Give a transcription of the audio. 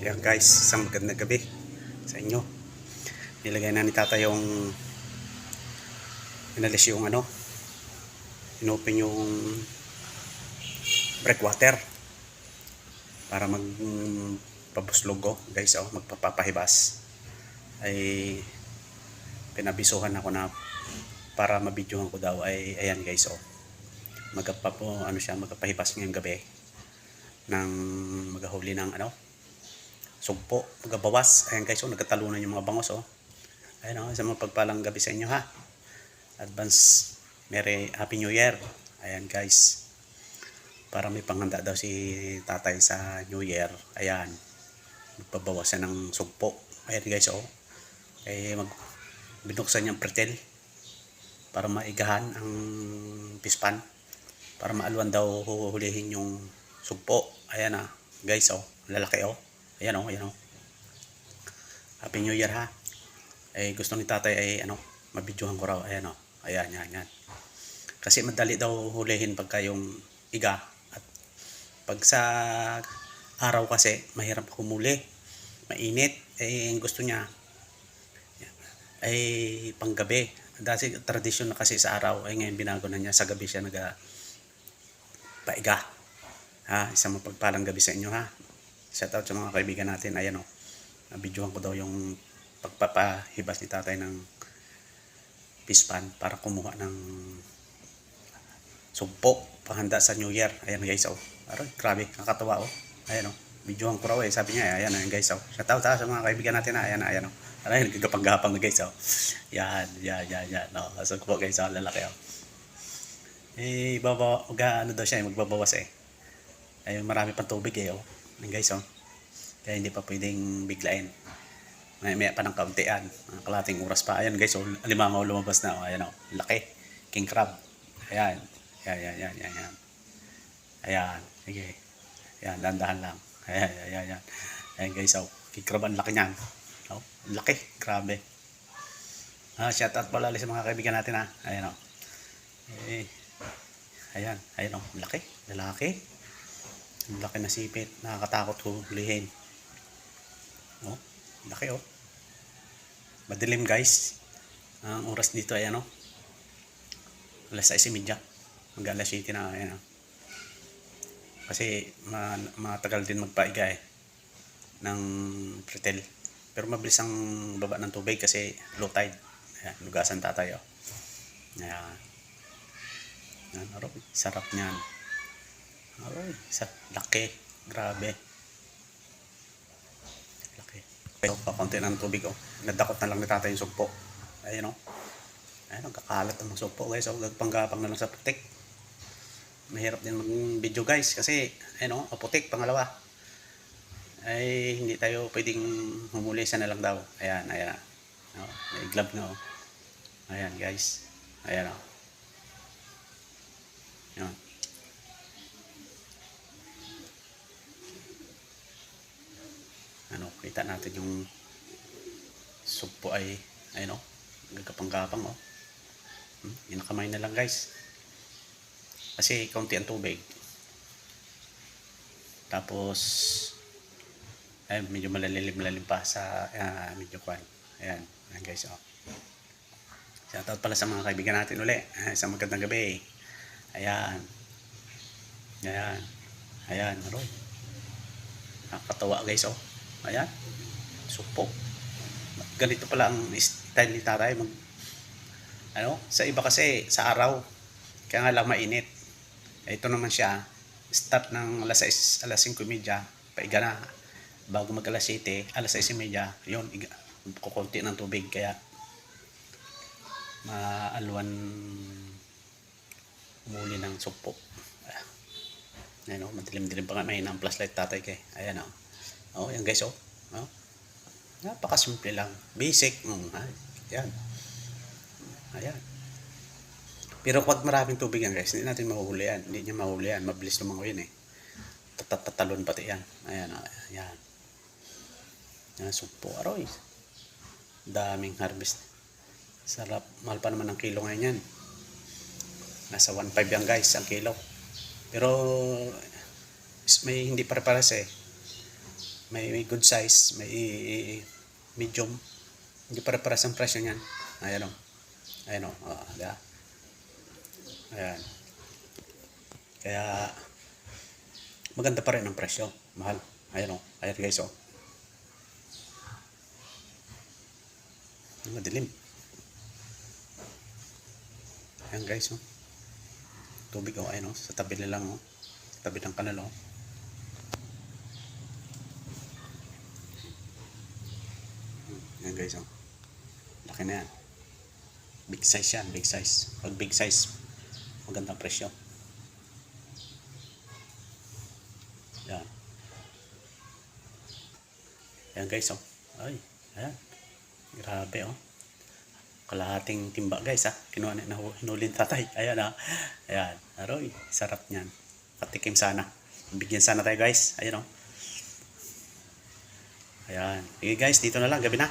Ayan guys, isang magandang gabi sa inyo. Nilagay na ni tata yung inalis yung ano inopen yung breakwater para mag pabuslog ko guys oh, magpapahibas ay pinabisuhan ako na para mabidyohan ko daw ay ayan guys oh magpapo ano siya magpapahibas ngayong gabi ng maghahuli ng ano sugpo, magabawas. Ayan guys, oh, nagkatalunan yung mga bangos, oh. Ayan, oh, sa mga pagpalang gabi sa inyo, ha. Advance Merry Happy New Year. Ayan guys. Para may panghanda daw si tatay sa New Year. Ayan. Magbabawasan ng sugpo. Ayan guys, oh. Eh, mag binuksan niyang pretel para maigahan ang pispan para maalwan daw huhulihin yung sugpo. Ayan ah, guys, oh, lalaki oh. Ayan oh, ayan oh. Happy New Year ha. Eh gusto ni tatay ay ano, mabidyohan ko raw. Ayan oh. Ayan, yan, yan. Kasi madali daw hulihin pagka yung iga at pag sa araw kasi mahirap humuli. Mainit. Eh gusto niya ay panggabi. Dati tradisyon na kasi sa araw ay ngayon binago na niya sa gabi siya naga paiga. Ha, isang mapagpalang gabi sa inyo ha. Shout out sa mga kaibigan natin. Ayan o. Nabidyohan ko daw yung pagpapahibas ni tatay ng pispan para kumuha ng sugpo pahanda sa New Year. Ayan guys o. Aray, grabe. Nakakatawa o. Ayan o. Bidyohan ko raw eh. Sabi niya, ayan, ayan guys o. Shout out ha, sa mga kaibigan natin ha. Ayan, ayan o. Aray, nagkagapang-gapang na guys o. Yan, yan, yan, yan. No, sugpo guys o. Lalaki o. Eh, baba, mag, ano daw siya, eh, magbabawas eh. Ayun, marami pang tubig eh, oh. Ayan guys, oh. Kaya hindi pa pwedeng biglain. May, may pa ng kauntian. Mga kalating oras pa. Ayan guys, oh. Alimangaw lumabas na, oh. Ayan, oh. Laki. King crab. Ayan. Ayan, ayan, ayan, ayan. Ayan. Ayan. Sige. Ayan, dandahan lang. Ayan, ayan, ayan, ayan. Guys, oh. King crab, ang laki niyan. Oh, laki. Grabe. Ah, shout out pala sa mga kaibigan natin, ha. Ayan, oh. Eh, ayan, ayan, oh. Laki. Lalaki. Ang laki na sipit. Nakakatakot hulihin. Oh, laki oh. Madilim guys. Ang oras dito ay ano. Alas 6.30. Hanggang alas 7 na. Ayan oh. Kasi ma matagal din magpaiga eh. Ng pretel. Pero mabilis ang baba ng tubig kasi low tide. Ayan, lugasan tatay oh. Ayan. Ayan. Sarap niyan. Aroy, sa laki. Grabe. Laki. Pero pa konti ng tubig oh. Nadakot na lang ni tatay yung sugpo. Ayun oh. Ayun, kakalat ang sugpo guys. Oh, gagpanggapang na lang sa putik. Mahirap din mag-video guys kasi ayun oh, putik pangalawa. Ay hindi tayo pwedeng humuli sa na lang daw. Ayan, ayan. Oh, may glove na oh. Ayan guys. Ayan oh. Ayan. ano, kita natin yung sugpo ay, ayun o, gagapang-gapang o. Hmm, yung kamay na lang guys. Kasi kaunti ang tubig. Tapos, ay medyo malalilim-lalim pa sa uh, medyo kwan. Ayan, ayan guys o. Shoutout pala sa mga kaibigan natin uli. Ay, sa magandang gabi. Ayan. Ayan. Ayan, Roy. Nakakatawa guys oh. Ayan. Supo. Ganito pala ang style ni Taray. Mag, ano, sa iba kasi sa araw. Kaya nga lang mainit. Ito naman siya. Start ng alas 6, alas 5.30. Paiga na. Bago mag alas 7, alas 6.30. Yun, iga, kukunti ng tubig. Kaya maalwan umuli ng supo. Ayan o, madilim-dilim pa nga. May ng flashlight tatay kay. Ayan o. Oh, yan guys, oh. oh. Napakasimple lang. Basic. Mm, ay, yan. Ayan. Pero pag maraming tubig yan guys, hindi natin mahuli yan. Hindi niya mahuli yan. Mabilis lumangoy yan eh. Tatatalon pati yan. Ayan, oh. ayan. Yan, sumpo. Aroy. Daming harvest. Sarap. Mahal pa naman ang kilo ngayon yan. Nasa 1.5 yan guys, ang kilo. Pero may hindi pare-pares eh may, may good size, may medium. Hindi pare-pares ang presyo niyan. Ayan o. Ayan o. Oh, diba? Ayan. Kaya, maganda pa rin ang presyo. Mahal. Ayan o. Ayan guys o. Madilim. Ayan guys o. Tubig o. Ayan o. Sa tabi nila o. Sa tabi ng kanal o. Ayan guys o. Laki na yan. Big size yan. Big size. Pag big size, magandang presyo. Yan. Ayan guys, oh. Ay, ayan. Grabe, oh. Kalahating timba guys, ah. Kinuha na hinulin tatay. Ayan, ah. Ayan. Aroy, sarap niyan. Patikim sana. Bigyan sana tayo guys. Ayan, oh. Ayan. Sige guys, dito na lang. Gabi na.